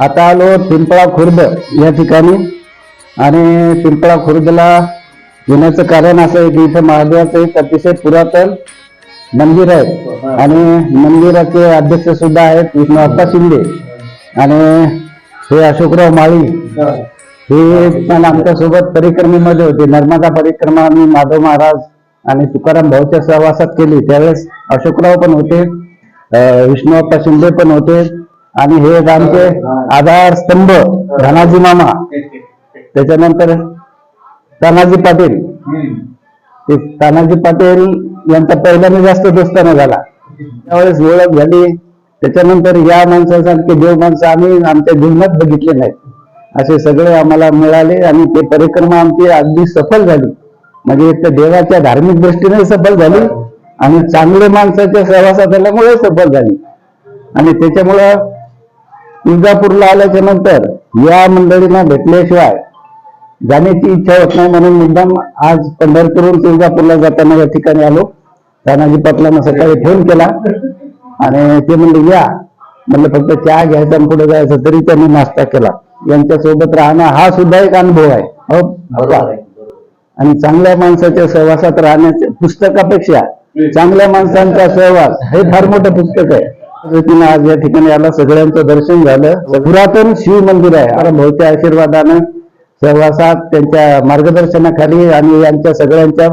आता आलो पिंपळा खुर्द या ठिकाणी. आणि पिंपळा खुर्दला येण्याचं कारण असं आहे की इथं महादेवाचं एक अतिशय पुरातन मंदिर आहे. आणि मंदिराचे अध्यक्ष सुद्धा आहेत विष्णू शिंदे. आणि हे अशोकराव माळी. हे पण आमच्यासोबत परिक्रमेमध्ये होते. नर्मदा परिक्रमा आम्ही माधव महाराज आणि तुकाराम भाऊच्या सहवासात केली. त्यावेळेस अशोकराव पण होते. अं, विष्णूअप्पा शिंदे पण होते. आणि हे एक आमचे आधार स्तंभ धनाजी मामा. त्याच्यानंतर तानाजी पाटील. ते तानाजी पाटील यांचा पहिल्याने जास्त दोस्ताना झाला. त्यावेळेस ओळख झाली. त्याच्यानंतर या माणसासारखे देव माणसं आम्ही आमच्या जीवनात बघितले नाहीत. असे सगळे आम्हाला मिळाले आणि ते परिक्रमा आमची अगदी सफल झाली. म्हणजे एक तर देवाच्या धार्मिक दृष्टीने सफल झाली आणि चांगले माणसाच्या सहवासात आल्यामुळे सफल झाली. आणि त्याच्यामुळं तुळजापूरला आल्याच्यानंतर या मंडळींना भेटल्याशिवाय जाण्याची इच्छा होत नाही म्हणून मुद्दाम आज पंढरपूरहून तुळजापूरला जाताना या ठिकाणी आलो. तानाजी पाटलांना सकाळी फोन केला आणि ते म्हणले या. म्हणलं फक्त चहा घ्यायचा आणि पुढे जायचं तरी त्यांनी नाश्ता केला. यांच्या सोबत राहणं हा सुद्धा एक अनुभव आहे. हो. आणि चांगल्या माणसाच्या सहवासात राहण्याच्या पुस्तकापेक्षा चांगल्या माणसांचा सहवास हे फार मोठं पुस्तक आहे. पद्धतीनं आज या ठिकाणी आला सगळ्यांचं दर्शन झालं. पुरातन शिव मंदिर आहे. आणि भाऊच्या आशीर्वादानं सहवासात त्यांच्या मार्गदर्शनाखाली आणि यांच्या सगळ्यांच्या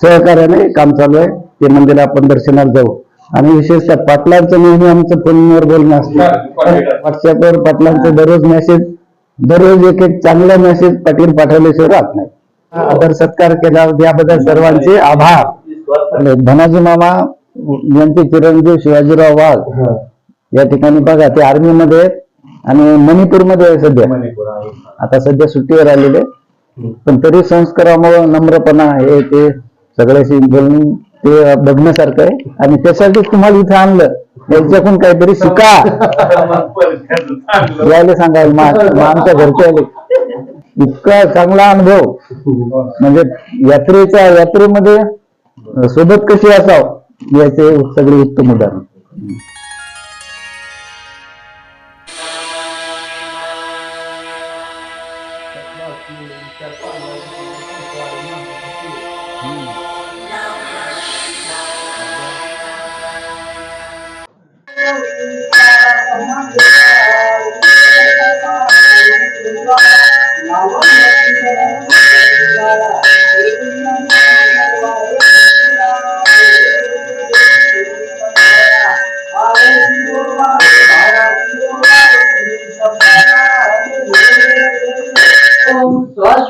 सहकार्याने काम चालू आहे. ते मंदिर आपण दर्शनाला जाऊ. आणि विशेषतः पाटलांचं नेहमी आमचं फोनवर बोलणं असतं. व्हॉट्सअपवर पाटलांचं दररोज मेसेज दररोज एक एक चांगला मेसेज पाटील पाठवल्याशिवाय राहत नाही. आदर सत्कार केला. याबद्दल सर्वांचे आभार. धनाजी मामा यांचे चिरंजीव शिवाजीराव वाघ या ठिकाणी बघा ते आर्मी मध्ये आहेत आणि मणिपूरमध्ये आहे सध्या. आता सध्या सुट्टीवर आलेले. पण तरी संस्कारामुळे नम्रपणा हे ते सगळ्याशी बोलून ते बघण्यासारखं आहे. आणि त्यासाठी तुम्हाला इथं आणलं. यांच्याकडून काहीतरी शिका. यायला मा- आमच्या घरचे आले. इतका चांगला अनुभव. म्हणजे यात्रेच्या यात्रेमध्ये सोबत कशी असाव? याचे सगळे उत्तम उदाहरण Hmm.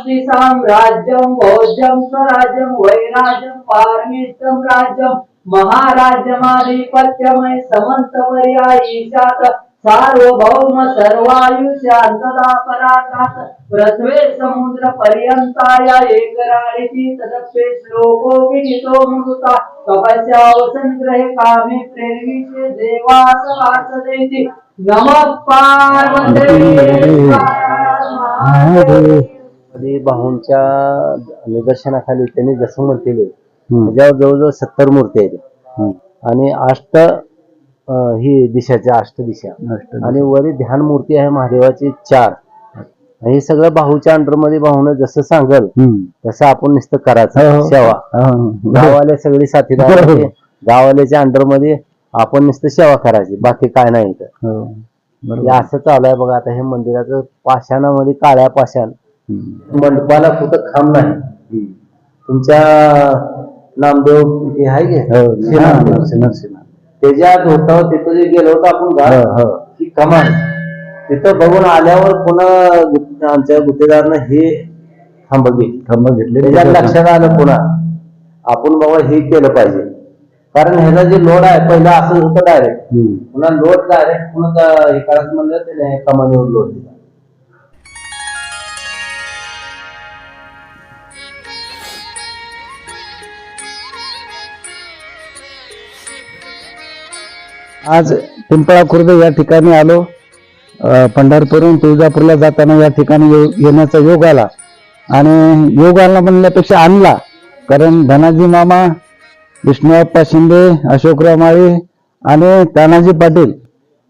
स्वस्ति साम्राज्यं भोज्यं स्वराज्यं वैराज्यं पारमिष्टं राज्यं महाराज्यमाधिपत्यमय समन्तपर्यायी स्यात् सार्वभौम सर्वायुष्यान्तदा पराकात् पृथ्वे समुद्र पर्यन्ताय एकराळिति तदप्ये श्लोको विहितो मृता तपस्यावसंग्रहे कामे प्रेरवीचे देवास वासदेति नमः पार्वते। मध्ये भाऊंच्या निदर्शनाखाली त्यांनी जसं म्हटलेलं आहे, त्याच्यावर जवळजवळ सत्तर मूर्ती आहेत आणि अष्ट ही दिशाच्या अष्ट दिशा आणि वरी ध्यान मूर्ती आहे महादेवाची चार हे सगळं भाऊच्या अंडरमध्ये भाऊनं जसं सांगल तसं आपण नुसतं हो, करायचं हो. सेवा हो. गावाले सगळी साथीदार. गावाल्याच्या अंडरमध्ये आपण नुसतं सेवा करायची बाकी काय नाही हो. हे बरोबर. असं चालू आहे बघा आता हे मंदिराचं पाषाणामध्ये काळ्या पाषाण. मंडपाला कुठं खांब नाही. तुमच्या नामदेव हे आहे की? हो. त्याच्या होता तिथं जे गेलो होतो आपण हो, गाव हो. ही. कमान तिथं बघून आल्यावर पुन्हा आमच्या गुत्तेदारनं हे खांब घेतली. खांब घेतले. त्याच्यात लक्षात आलं पुन्हा. आपण बाबा हे केलं पाहिजे. कारण ह्याचा जे लोड आहे पहिला असं होतं डायरेक्ट. पुन्हा लोड डायरेक्ट पुन्हा हे करायचं म्हणलं त्याने कमानीवर लोड दिला. आज पिंपळा खुर्द या ठिकाणी आलो. पंढरपूरहून तुळजापूरला जाताना या ठिकाणी येण्याचा योग आला. आणि योग आला म्हणण्यापेक्षा आणला. कारण धनाजी मामा विष्णुअप्पा शिंदे अशोकराव माळी आणि तानाजी पाटील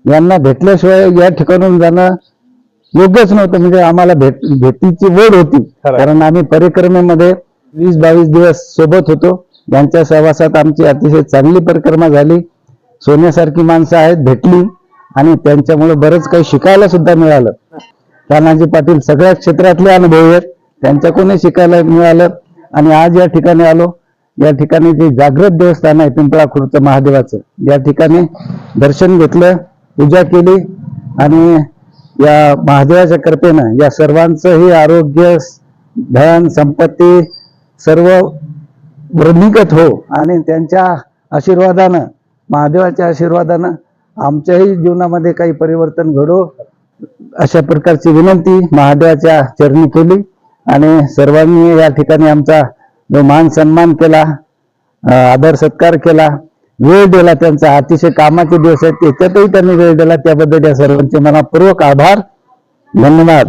यांना भेटल्याशिवाय या ठिकाणून जाणं योग्यच नव्हतं. म्हणजे आम्हाला भेट भेटीची वेळ होती. कारण आम्ही परिक्रमेमध्ये वीस बावीस दिवस सोबत होतो. यांच्या सहवासात आमची अतिशय चांगली परिक्रमा झाली. सोन्यासारखी माणसं आहेत भेटली आणि त्यांच्यामुळे बरंच काही शिकायला सुद्धा मिळालं. तानाजी पाटील सगळ्या क्षेत्रातले अनुभवी आहेत. त्यांच्याकडूनही शिकायला मिळालं? आणि आज या ठिकाणी आलो. या ठिकाणी जे जागृत देवस्थान आहे पिंपळा महादेवाचं या ठिकाणी दर्शन घेतलं पूजा केली आणि या महादेवाच्या कृपेनं या सर्वांचंही आरोग्य धन संपत्ती सर्व वृद्धिगत हो आणि त्यांच्या आशीर्वादानं महादेवाच्या आशीर्वादानं आमच्याही जीवनामध्ये काही परिवर्तन घडो अशा प्रकारची विनंती महादेवाच्या चरणी केली आणि सर्वांनी या ठिकाणी आमचा जो मान सन्मान केला आदर सत्कार केला वेळ दिला त्यांचा अतिशय कामाचे दिवस आहेत त्याच्यातही त्यांनी वेळ दिला त्याबद्दल या सर्वांचे मनापूर्वक आभार. धन्यवाद.